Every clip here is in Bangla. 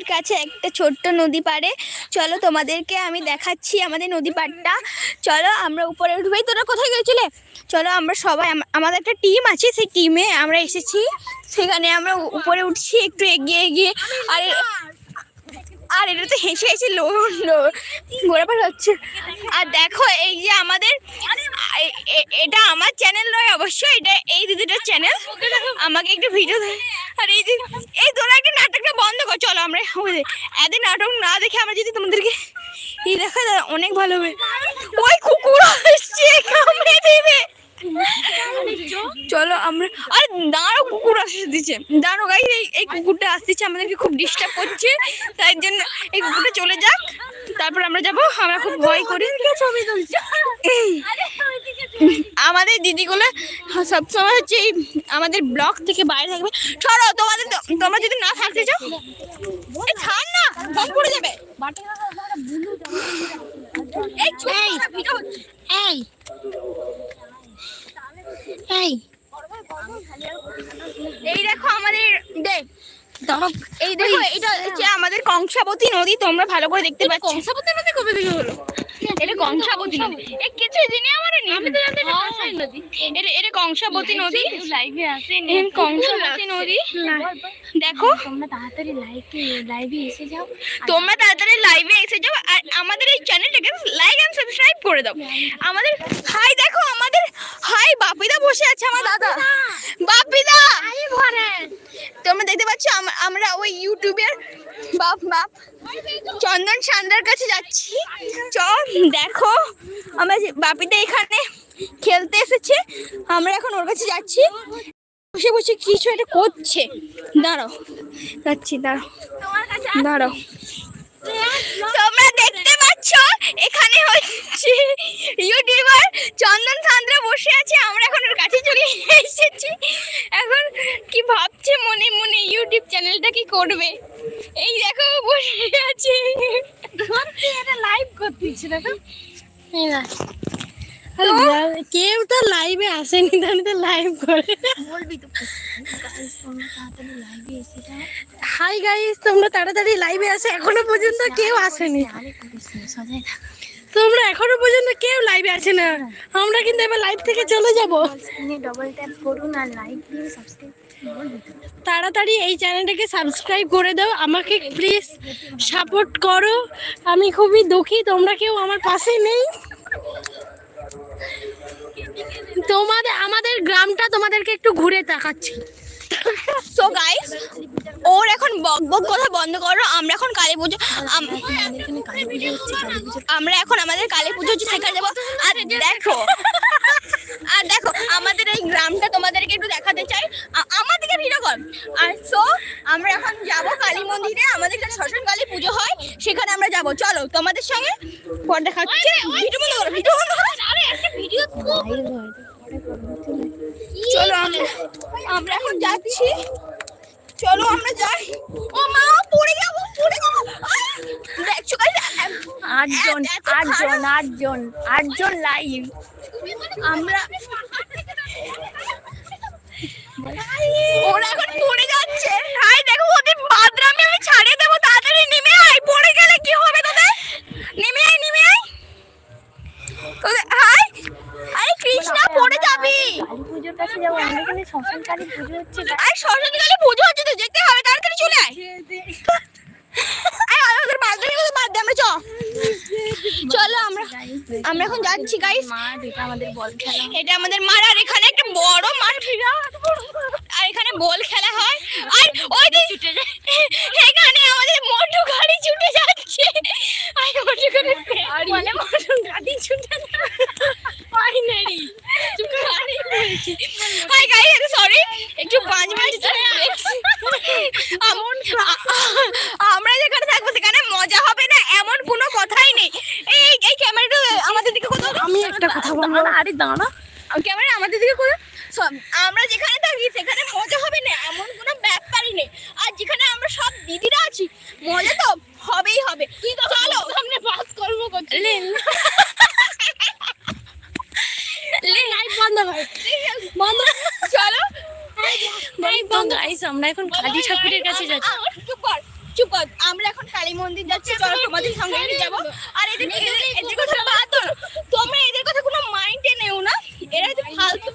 বাড়ির কাছে একটা ছোট্ট নদী পাড়ে। চলো তোমাদেরকে আমি দেখাচ্ছি আমাদের নদী পাড়টা। চলো আমরা উপরে উঠবেই তোরা কোথায় গেছিলে? চলো আমরা সবাই আমাদের একটা টিম আছে, সেই টিমে আমরা এসেছি। সেখানে আমরা উপরে উঠছি, একটু এগিয়ে এগিয়ে। আর আর এটা তো হেসে হেসে লো ঘোরাফার হচ্ছে। আর দেখো এই যে আমাদের এটা আমার চ্যানেল নয় অবশ্যই, এটা এই দিদিটার চ্যানেল। আমাকে একটু ভিডিও আর এই দিদি এই তোরা একটা নাটকটা বন্ধ কর, চলো আমরা এদের নাটক না দেখে আমরা যদি তোমাদেরকে এই দেখা যায় অনেক ভালো হবে। ওই কুকুর আসছে কামড়ে দেবে চলো আমরা, আরে দাঁড়ো কুকুর আসতে দিচ্ছে। দাঁড়ো গাই এই কুকুরটা আসতেছে আমাদেরকে খুব ডিস্টার্ব করছে, তাই জন্য এই কুকুরটা চলে যাক। তারপর আমরা যাব আমরা খুব ভয় করি। ছবি তুলছি? আমাদের দিদিগুলো সবসময় হচ্ছে এই আমাদের ব্লক থেকে বাইরে থাকবে। ছড়ো তোমাদের তোমরা যদি না থাকতে চাও এই ছাড় না ফোন পড়ে যাবে। এই দেখো আমাদের দেখ এই দেখো এটা হচ্ছে আমাদের কংসাবতী নদী তোমরা ভালো করে দেখতে পাচ্ছ। কংসাবতী নদী কবে থেকে হলো? এটা কংসাবতী নদী। এই কিছু দিনে আমার আমি তো জানতে এটা কংসাই নদী। এটা এটা কংসাবতী নদী। লাইভে আসেনি। এই কংসাবতী নদী। দেখো। তোমরা তাড়াতাড়ি লাইভে লাইভে এসে যাও। তোমরা তাড়াতাড়ি লাইভে এসে যাও। আর আমাদের এই চ্যানেলটাকে লাইক এন্ড সাবস্ক্রাইব করে দাও। আমাদের হাই দেখো আমাদের হাই বাপিদা বসে আছে আমার দাদা। বাপিদা! তোমরা দেখতে পাচ্ছ আমরা ওই ইউটিউবের বাপ বাপ। চন্দন সান্দার কাছে যাচ্ছি। চ দেখো, আমরা বাপিদা এখানে খেলতে এসেছে। আমরা এখন ওর কাছে যাচ্ছি। বসে বসে কিছু একটা করছে। দাঁড়াও, যাচ্ছি, দাঁড়াও দাঁড়াও। তোমরা দেখতে পাচ্ছ, এখানে হচ্ছে ইউটিউবার চন্দন সান্দ্রা বসে আছে। আমরা এখন ওর কাছে চলে এসেছি। এখন কি ভাবছে মনে মনে ইউটিউব চ্যানেলটা কি করবে এই দেখো বসে আছে এটা লাইভ করতেছি দেখো এই না কেউ তো লাইভে আসেনি তাহলে তো লাইভ করে। হাই গাইস তোমরা তাড়াতাড়ি লাইভে আসে এখনও পর্যন্ত কেউ আসেনি। তোমরা এখনও পর্যন্ত কেউ লাইভে আসে না। আমরা কিন্তু এবার লাইভ থেকে চলে যাব। তাড়াতাড়ি এই চ্যানেলটাকে সাবস্ক্রাইব করে দাও। আমাকে প্লিজ সাপোর্ট করো। আমি খুবই দুঃখী তোমরা কেউ আমার পাশে নেই। তোমাদের আমাদের গ্রামটা তোমাদেরকে একটু ঘুরে তাকাচ্ছি সো গাইস ওর এখন বক বক কথা বন্ধ করো আমরা এখন কালী পুজো আম- আমরা এখন আমাদের কালী পুজো হচ্ছে সেখানে যাব আর দেখো আর দেখো আমাদের এই গ্রামটা তোমাদেরকে একটু দেখাতে চাই আ- আমার দিকে ভিডিও কর আর সো আমরা এখন যাব কালী মন্দিরে আমাদের এখানে শ্মশান কালী পুজো হয় সেখানে আমরা যাব চলো তোমাদের সঙ্গে পর দেখা হচ্ছে ভিডিও বন্ধ করো ভিডিও বন্ধ করো আরে একটা ভিডিও চলো আমরা আমরা এখন যাচ্ছি। চলো আমরা যাই। ও মা পড়ে যাব পড়ে যাব। দেখছ গাইস আটজন আটজন আটজন আটজন লাইভ আমরা ওরা এখন পড়ে যাচ্ছে। হাই দেখো ওদের বাদরামে আমি ছাড়িয়ে দেবো তাড়াতাড়ি নেমে আয় পড়ে গেলে কি হবে তোদের নেমে আয় নেমে আয় তোদের হাই আরে কৃষ্ণা পড়ে যাবি কালী পুজোর কাছে আমাদের এখানে শ্মশান কালী পুজো হচ্ছে আরে সরস্বতী কালী পুজো হচ্ছে তো যেতে হবে তাড়াতাড়ি চলে আয়। আয় আয়, ওদের বাদরামে ওদের বাদ দে আমরা চ চলো আমরা আমরা এখন যাচ্ছি গাইস এটা আমাদের বল খেলা। এটা আমাদের মাঠ আর এখানে একটা বড় মাঠ। আর এখানে বল খেলা হয়। আর ওই যে ছুটে যায়। এখানে আমাদের মোটু গাড়ি ছুটে যাচ্ছে। আর মোটু গাড়ি মানে মোটু গাড়ি ছুটে ফাইনালি গাড়ি বলছি হাই গাইস সরি একটু পাঁচ মিনিট আমরা যেখানে থাকব সেখানে মজা হবে না এমন কোনো কথাই নেই। এই এই ক্যামেরাটা আমাদের দিকে কোথাও আমি একটা কথা বলব। আরে দাঁড়া। ক্যামেরা আমাদের দিকে করে সব আমরা যেখানে থাকি সেখানে মজা হবে না এমন কোনো ব্যাপারই নেই। আর যেখানে আমরা সব দিদিরা আছি মজা তো হবেই হবে। চলো। সামনে পাস করব করছি লাইভ বন্ধ কর বন্ধ চলো বন্ধ গাইস আমরা এখন কালী ঠাকুরের কাছে যাচ্ছি। চুপ কর চুপ কর আমরা কালী মন্দির যাচ্ছি চলো তোমাদের সঙ্গে আমি যাব। আর এদের এদের কথা বাদ দাও তোমরা এদের কথা কোনো মাইন্ডে নেও না। এরা যে ফালতু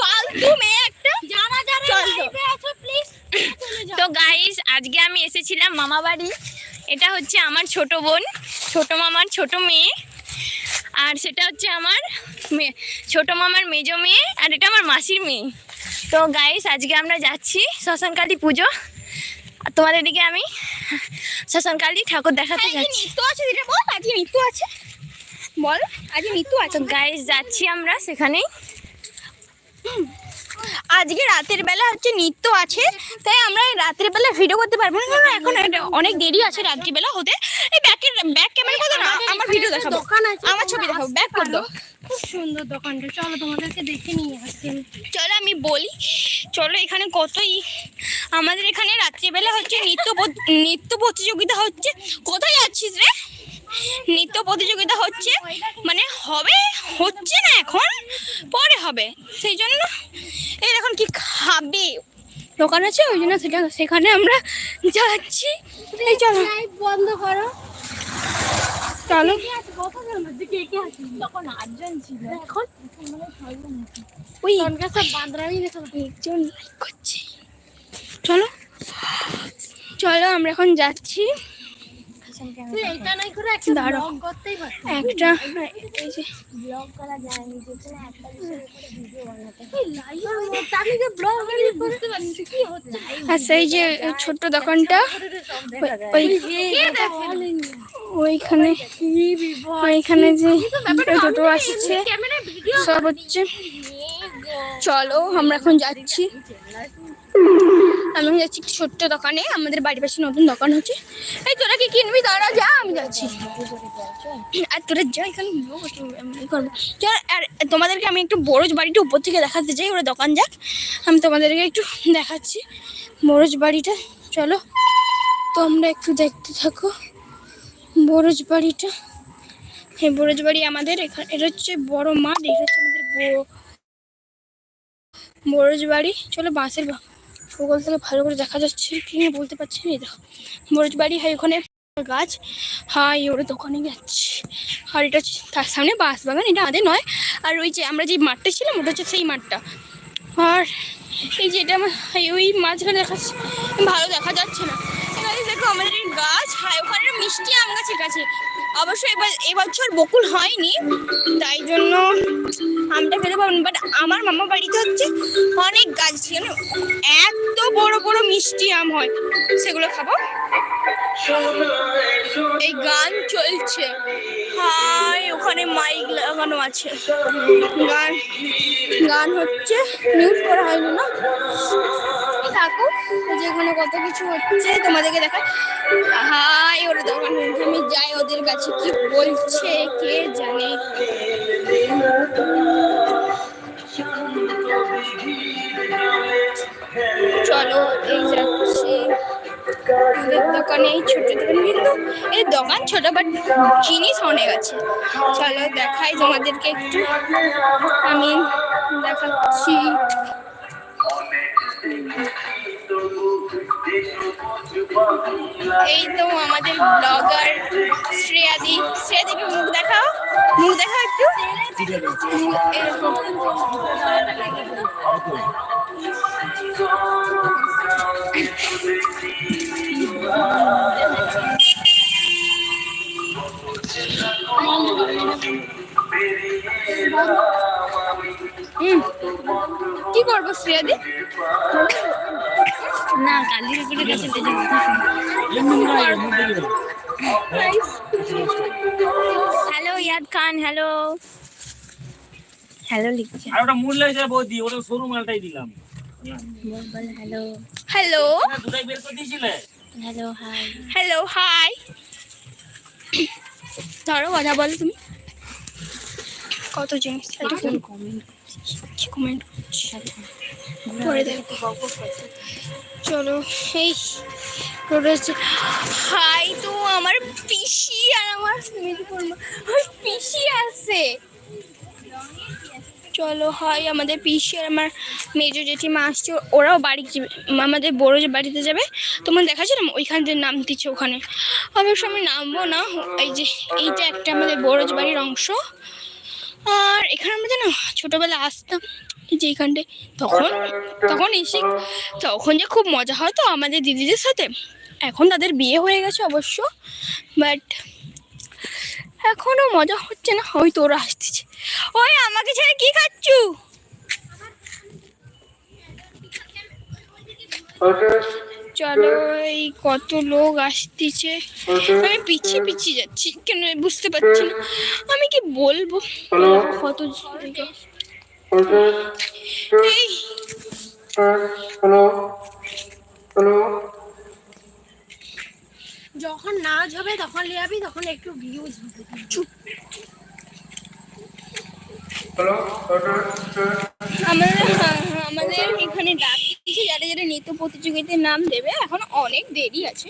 ফালতু মেয়ে একটা। যারা যারা। লাইভে আছো প্লিজ তো গাইস আজকে আমি এসেছিলাম মামা বাড়ি। এটা হচ্ছে আমার ছোট বোন ছোট মামার ছোট মেয়ে। আর সেটা হচ্ছে আমার ছোট মামার মেজো মেয়ে আর এটা আমার মাসির মেয়ে। তো গাইস আজকে আমরা যাচ্ছি শ্মশানকালী পুজো। আর তোমাদের দিকে আমি শ্মশানকালী ঠাকুর দেখাতে আজকে যাচ্ছি। আজকে নৃত্য আছে। বল আজকে নৃত্য আছে। গাইস যাচ্ছি আমরা সেখানেই। আজকে রাতের বেলা হচ্ছে নৃত্য আছে তাই আমরা রাতের বেলা ভিডিও করতে পারব না। এখন অনেক দেরি আছে রাত্রিবেলা হতে। ব্যাক ক্যামেরা করো না আমার ভিডিও দেখাবো। দোকান আছে আমার ছবি দেখাবো ব্যাক করে। দাও খুব সুন্দর দোকানটা চলো তোমাদেরকে দেখে নিয়ে আসছি চলো আমি বলি চলো এখানে কতই আমাদের এখানে রাত্রিবেলা হচ্ছে নৃত্য নৃত্য প্রতিযোগিতা হচ্ছে। কোথায় যাচ্ছিস রে? নৃত্য প্রতিযোগিতা হচ্ছে মানে হবে হচ্ছে না এখন পরে হবে। সেই জন্য এই এখন কি খাবে। দোকান আছে ওই জন্য সেটা সেখানে আমরা যাচ্ছি। এই চলো। বন্ধ করো। চলো ওই একজন চলো। চলো আমরা এখন যাচ্ছি। তুই এটা নাই করে একটা ব্লগ করতেই পারতিস একটা এই যে লাইভের মধ্যে আমি যে ব্লগ করি বুঝতে পারছি কি হচ্ছে। আর সেই যে ছোট্ট দোকানটা ওই ওইখানে ওইখানে যে টোটো আসছে সব হচ্ছে। চলো আমরা এখন যাচ্ছি। আমি যাচ্ছি একটু ছোট্ট দোকানে, আমাদের বাড়ির পাশে নতুন দোকান হচ্ছে। এই তোরা কি কিনবি? তারা যা, আমি যাচ্ছি। আর তোরা যা, এখানে করব। আর তোমাদেরকে আমি একটু বড়জ বাড়িটা উপর থেকে দেখাতে চাই ওরা দোকান যাক। আমি তোমাদেরকে একটু দেখাচ্ছি বড়জ বাড়িটা। চলো, তোমরা একটু দেখতে থাকো বড়জ বাড়িটা। হ্যাঁ বড়জ বাড়ি আমাদের এখানে এটা হচ্ছে বড় মাঠ, এটা হচ্ছে আমাদের বড় বড়জ বাড়ি। চলো বাঁশের ভূগোল থেকে ভালো করে দেখা যাচ্ছে কি না বলতে পারছি না দেখো। বড়জ বাড়ি, হয়, ওখানে গাছ। হাই, ওর দোকানে যাচ্ছে। আর এটা তার সামনে বাঁশ বাগান, এটা আদে নয়। আর ওই যে আমরা যে মাঠটা ছিলাম, ওটা হচ্ছে সেই মাঠটা। আর এই যে এটা আমার ওই মাঝখানে দেখা ভালো দেখা যাচ্ছে না। দেখো, আমাদের গাছ, হাই, ওখানে মিষ্টি আম গাছের কাছে অবশ্য এবার, এবছর বকুল হয়নি, তাই জন্য আমটা খেতে পারব বাট আমার মামা বাড়িতে হচ্ছে অনেক গাছ ছিল এত বড় বড় মিষ্টি আম হয়। সেগুলো খাব। এই গান চলছে। হাই, ওখানে মাইক লাগানো আছে। গান গান হচ্ছে, মিউট করা হয়নি না? থাকো। যে যেখানে কত কিছু হচ্ছে, তোমাদেরকে দেখা হাই, ওরা দোকান। আমি যাই, ওদের কাছে কি বলছে, কে জানে। চলো, এই যাচ্ছি। ওদের দোকানে এই ছোট দোকান, কিন্তু এই দোকান ছোট বাট জিনিস অনেক আছে। চলো, দেখাই তোমাদেরকে একটু। আমি দেখাচ্ছি। এই তো আমাদের ব্লগার শ্রেয়াদি। শ্রেয়াদিকে মুখ দেখাও। মুখ দেখাও একটু। কি করব শ্রেয়াদি? না কালীর উপরে গেছে hello Yad Khan hello. Hello লিখছে। আর ওটা মূল্য হিসাবে বৌদি ওটা সরু মালটাই দিলাম। হ্যালো। হ্যালো। দুটাই বের করে দিয়েছিলে। Hello hi. Hello hi. ধরো কথা বলো তুমি। কত জিনিস কমেন্ট দেবো চলো, এই হাই তো আমার পিসি আর আমার পিসি আছে। চলো হয় আমাদের পিসি আর আমার মেজো জেঠিমা আসছে, ওরাও বাড়ি আমাদের বড় যে বাড়িতে যাবে, তোমার দেখাচ্ছিলাম? ওইখান থেকে নাম দিচ্ছে ওখানে। অবশ্য আমি নামবো না। এই যে, এইটা একটা আমাদের বড়জ বাড়ির অংশ। আর এখানে আমরা জানো ছোটোবেলায় আসতাম যে এইখানটায় তখন তখন এসে, তখন যে খুব মজা হয় তো আমাদের দিদিদের সাথে। এখন তাদের বিয়ে হয়ে গেছে অবশ্য বাট এখনও মজা হচ্ছে না। ওই তোরা আসতেছে। ওই আমাকে ছেড়ে কি খাচ্ছু? চলো এই কত লোক আসতেছে। আমি পিছিয়ে পিছিয়ে যাচ্ছি কেন বুঝতে পারছি না। আমি কি বলব? কত। এই যখন নাচ হবে তখন লিয়াবি তখন একটু ভিউজ হবে। আমাদের হ্যাঁ, আমাদের এখানে ডাকছে যারা যারা নৃত্য প্রতিযোগিতার নাম দেবে এখন অনেক দেরি আছে।